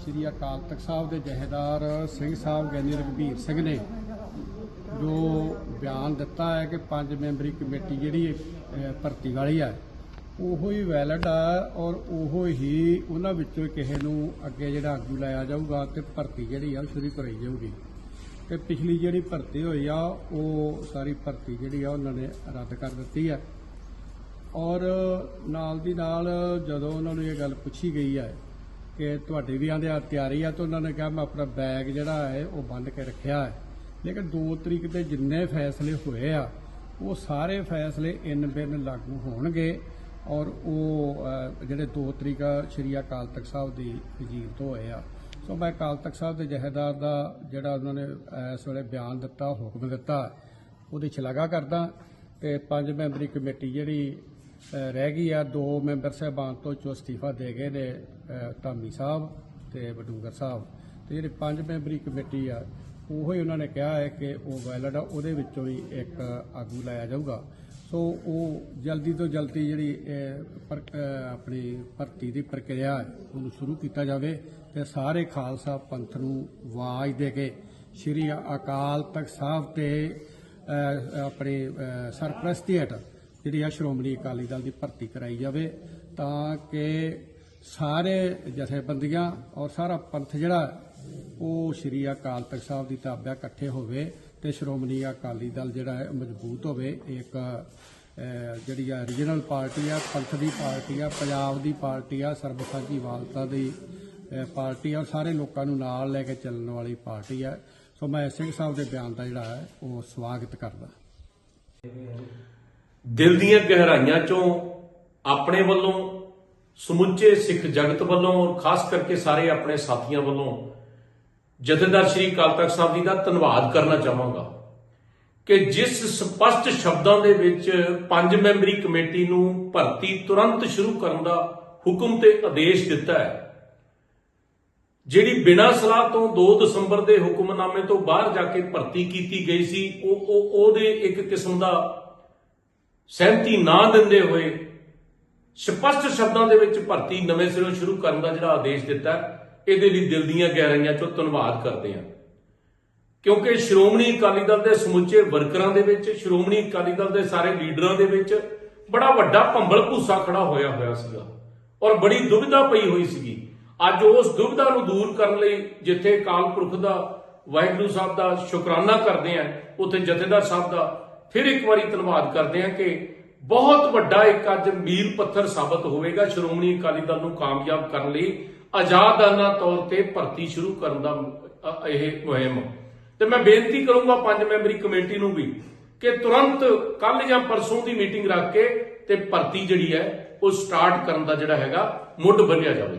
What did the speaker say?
ਸ੍ਰੀ ਅਕਾਲ ਤਖਤ ਸਾਹਿਬ ਦੇ ਜਹੇਦਾਰ ਸਿੰਘ ਸਾਹਿਬ ਗਿਆਨੀ ਰਘਬੀਰ ਸਿੰਘ ਨੇ, ਜੋ ਬਿਆਨ ਦਿੱਤਾ ਹੈ ਕਿ ਪੰਜ ਮੈਂਬਰੀ ਕਮੇਟੀ ਜਿਹੜੀ ਭਰਤੀ ਵਾਲੀ ਹੈ ਉਹੋ ਹੀ ਵੈਲਿਡ ਆ ਔਰ ਉਹੋ ਹੀ ਉਹਨਾਂ ਵਿੱਚੋਂ ਕਿਸੇ ਨੂੰ ਅੱਗੇ ਜਿਹੜਾ ਆਗੂ ਲਾਇਆ ਜਾਊਗਾ ਤੇ ਭਰਤੀ ਜਿਹੜੀ ਆ ਉਹ ਸ਼ੁਰੂ ਕਰਾਈ ਜਾਊਗੀ। ਤੇ ਪਿਛਲੀ ਜਿਹੜੀ ਭਰਤੀ ਹੋਈ ਆ, ਉਹ ਸਾਰੀ ਭਰਤੀ ਜਿਹੜੀ ਆ ਉਹਨਾਂ ਨੇ ਰੱਦ ਕਰ ਦਿੱਤੀ ਆ। ਔਰ ਨਾਲ ਦੀ ਨਾਲ ਜਦੋਂ ਉਹਨਾਂ ਨੂੰ ਇਹ ਗੱਲ ਪੁੱਛੀ ਗਈ ਹੈ ਕਿ ਤੁਹਾਡੀ ਵੀ ਆਂਦੇ ਆ ਤਿਆਰੀ ਆ ਤਾਂ ਉਹਨਾਂ ਨੇ ਕਿਹਾ ਮੈਂ ਆਪਣਾ ਬੈਗ ਜਿਹੜਾ ਹੈ ਉਹ ਬੰਦ ਕੇ ਰੱਖਿਆ ਹੈ। ਲੇਕਿਨ 2 ਤਰੀਕ ਤੇ ਜਿੰਨੇ ਫੈਸਲੇ ਹੋਏ ਆ, ਉਹ ਸਾਰੇ ਫੈਸਲੇ ਇਨ ਬਿਨ ਲਾਗੂ ਹੋਣਗੇ ਔਰ ਉਹ ਜਿਹੜੇ 2 ਤਰੀਕ ਸ਼੍ਰੀ ਅਕਾਲ ਤਖਤ ਸਾਹਿਬ ਦੀ ਵਜ਼ੀਰ ਤੋਂ ਹੋਏ ਆ। ਸੋ ਮੈਂ ਅਕਾਲ ਤਖਤ ਸਾਹਿਬ ਦੇ ਜਹੇਦਾਰ ਦਾ ਜਿਹੜਾ ਉਹਨਾਂ ਨੇ ਇਸ ਵੇਲੇ ਬਿਆਨ ਦਿੱਤਾ, ਹੁਕਮ ਦਿੱਤਾ, ਉਹਦੀ ਸ਼ਲਾਘਾ ਕਰਦਾ ਤੇ ਪੰਜ ਮੈਂਬਰੀ ਕਮੇਟੀ ਜਿਹੜੀ ਰਹਿ ਗਈ ਆ ਦੋ ਮੈਂਬਰ ਸਾਹਿਬਾਨ ਤੋਂ ਚੋ ਅਸਤੀਫਾ ਦੇ ਗਏ ਨੇ ਧਾਮੀ ਸਾਹਿਬ ਤੇ ਬਡੂੰਗਰ ਸਾਹਿਬ। ਤੇ ਜਿਹੜੀ ਪੰਜ ਮੈਂਬਰੀ ਕਮੇਟੀ ਆ ਉਹੋ ਹੀ ਉਹਨਾਂ ਨੇ ਕਿਹਾ ਹੈ ਕਿ ਉਹ ਵੈਲਿਡ ਆ ਉਹਦੇ ਵਿੱਚੋਂ ਹੀ ਇੱਕ ਆਗੂ ਲਾਇਆ ਜਾਊਗਾ। ਸੋ ਉਹ ਜਲਦੀ ਤੋਂ ਜਲਦੀ ਜਿਹੜੀ ਆਪਣੀ ਭਰਤੀ ਦੀ ਪ੍ਰਕਿਰਿਆ ਉਹਨੂੰ ਸ਼ੁਰੂ ਕੀਤਾ ਜਾਵੇ ਤੇ ਸਾਰੇ ਖਾਲਸਾ ਪੰਥ ਨੂੰ ਆਵਾਜ਼ ਦੇ ਕੇ ਸ਼੍ਰੀ ਅਕਾਲ ਤਖਤ ਸਾਹਿਬ ਤੇ ਅਹ, ਆਪਣੀ ਅਹ, ਸਰਪ੍ਰਸਤੀ ਹੇਠ ਜਿਹੜੀ ਆ ਸ਼੍ਰੋਮਣੀ ਅਕਾਲੀ ਦਲ ਦੀ ਭਰਤੀ ਕਰਾਈ ਜਾਵੇ, ਤਾਂ ਕਿ ਸਾਰੇ ਜਥੇਬੰਦੀਆਂ ਔਰ ਸਾਰਾ ਪੰਥ ਜਿਹੜਾ, ਉਹ ਸ਼੍ਰੀ ਅਕਾਲ ਤਖਤ ਸਾਹਿਬ ਦੀ ਤਾਬਿਆ ਇਕੱਠੇ ਹੋਵੇ ਤੇ ਸ਼੍ਰੋਮਣੀ ਅਕਾਲੀ ਦਲ ਜਿਹੜਾ ਹੈ ਮਜ਼ਬੂਤ ਹੋਵੇ। ਇੱਕ ਜਿਹੜੀ ਆ ਰੀਜਨਲ ਪਾਰਟੀ ਆ, ਪੰਥ ਦੀ ਪਾਰਟੀ ਆ, ਪੰਜਾਬ ਦੀ ਪਾਰਟੀ ਆ ਸਰਬਸਾਂਝੀ ਵਾਲਤਾ ਦੀ ਪਾਰਟੀ ਆ, ਔਰ ਸਾਰੇ ਲੋਕਾਂ ਨੂੰ ਨਾਲ ਲੈ ਕੇ ਚੱਲਣ ਵਾਲੀ ਪਾਰਟੀ ਆ। ਸੋ ਮੈਂ ਸਿੰਘ ਸਾਹਿਬ ਦੇ ਬਿਆਨ ਦਾ ਜਿਹੜਾ ਹੈ, ਉਹ ਸਵਾਗਤ ਕਰਦਾ। ਦਿਲ ਦੀਆਂ ਗਹਿਰਾਈਆਂ ਚੋਂ ਆਪਣੇ ਵੱਲੋਂ, ਸਮੁੱਚੇ ਸਿੱਖ ਜਗਤ ਵੱਲੋਂ ਔਰ ਖਾਸ ਕਰਕੇ ਸਾਰੇ ਆਪਣੇ ਸਾਥੀਆਂ ਵੱਲੋਂ, ਜਥੇਦਾਰ ਸ਼੍ਰੀ ਅਕਾਲ ਤਖਤ ਸਾਹਿਬ ਜੀ ਦਾ ਧੰਨਵਾਦ ਕਰਨਾ ਚਾਹਾਂਗਾ ਕਿ ਜਿਸ ਸਪਸ਼ਟ ਸ਼ਬਦਾਂ ਦੇ ਵਿੱਚ ਪੰਜ ਮੈਂਬਰੀ ਕਮੇਟੀ ਨੂੰ ਭਰਤੀ ਤੁਰੰਤ ਸ਼ੁਰੂ ਕਰਨ ਦਾ ਹੁਕਮ ਤੇ ਆਦੇਸ਼ ਦਿੱਤਾ ਹੈ, ਜਿਹੜੀ ਬਿਨਾਂ ਸਲਾਹ ਤੋਂ 2 ਦਸੰਬਰ ਦੇ ਹੁਕਮਨਾਮੇ ਤੋਂ ਬਾਹਰ ਜਾ ਕੇ ਭਰਤੀ ਕੀਤੀ ਗਈ ਸੀ, ਉਹ ਉਹ ਉਹਦੇ ਇੱਕ ਕਿਸਮ ਦਾ ਸਹਿਮਤੀ ਨਾ ਦਿੰਦੇ ਹੋਏ ਸਪਸ਼ਟ ਸ਼ਬਦਾਂ ਦੇ ਵਿੱਚ ਭਰਤੀ ਨਵੇਂ ਸਿਰੋਂ ਸ਼ੁਰੂ ਕਰਨ ਦਾ ਜਿਹੜਾ ਆਦੇਸ਼ ਦਿੱਤਾ ਹੈ, ਇਹਦੇ ਲਈ ਦਿਲ ਦੀਆਂ ਗਹਿਰਾਈਆਂ ਚੋਂ ਧੰਨਵਾਦ ਕਰਦੇ ਹਾਂ। ਕਿਉਂਕਿ ਸ਼੍ਰੋਮਣੀ ਅਕਾਲੀ ਦਲ ਦੇ ਸਮੁੱਚੇ ਵਰਕਰਾਂ ਦੇ ਵਿੱਚ ਸ਼੍ਰੋਮਣੀ ਅਕਾਲੀ ਦਲ ਦੇ ਸਾਰੇ ਲੀਡਰਾਂ ਦੇ ਵਿੱਚ ਬੜਾ ਵੱਡਾ ਭੰਬਲ ਭੂਸਾ ਖੜਾ ਹੋਇਆ ਹੋਇਆ ਸੀਗਾ ਔਰ ਬੜੀ ਦੁਵਿਧਾ ਪਈ ਹੋਈ ਸੀਗੀ। ਅੱਜ ਉਸ ਦੁਵਿਧਾ ਨੂੰ ਦੂਰ ਕਰਨ ਲਈ ਜਿੱਥੇ ਅਕਾਲ ਪੁਰਖ ਦਾ ਵਾਹਿਗੁਰੂ ਸਾਹਿਬ ਦਾ ਸ਼ੁਕਰਾਨਾ ਕਰਦੇ ਆਂ ਉੱਥੇ ਜਥੇਦਾਰ ਸਾਹਿਬ ਦਾ ਫਿਰ ਇੱਕ ਵਾਰੀ ਧੰਨਵਾਦ ਕਰਦੇ ਹਾਂ ਕਿ ਬਹੁਤ ਵੱਡਾ ਇੱਕ ਅੱਜ ਮੀਲ ਪੱਥਰ ਸਾਬਤ ਹੋਵੇਗਾ। ਸ਼੍ਰੋਮਣੀ ਅਕਾਲੀ ਦਲ ਨੂੰ ਕਾਮਯਾਬ ਕਰਨ ਲਈ ਆਜ਼ਾਦਾਨਾ ਤੌਰ ਤੇ ਭਰਤੀ ਸ਼ੁਰੂ ਕਰਨ ਦਾ ਇਹ ਮੁਹਿੰਮ। ਤੇ ਮੈਂ ਬੇਨਤੀ ਕਰੂੰਗਾ ਪੰਜ ਮੈਂਬਰੀ ਕਮੇਟੀ ਨੂੰ ਵੀ ਕਿ ਤੁਰੰਤ ਕੱਲ ਜਾਂ ਪਰਸੋਂ ਦੀ ਮੀਟਿੰਗ ਰੱਖ ਕੇ ਤੇ ਭਰਤੀ ਜਿਹੜੀ ਹੈ, ਉਹ ਸਟਾਰਟ ਕਰਨ ਦਾ ਜਿਹੜਾ ਹੈਗਾ, ਮੁੱਢ ਬੰਨਿਆ ਜਾਵੇ।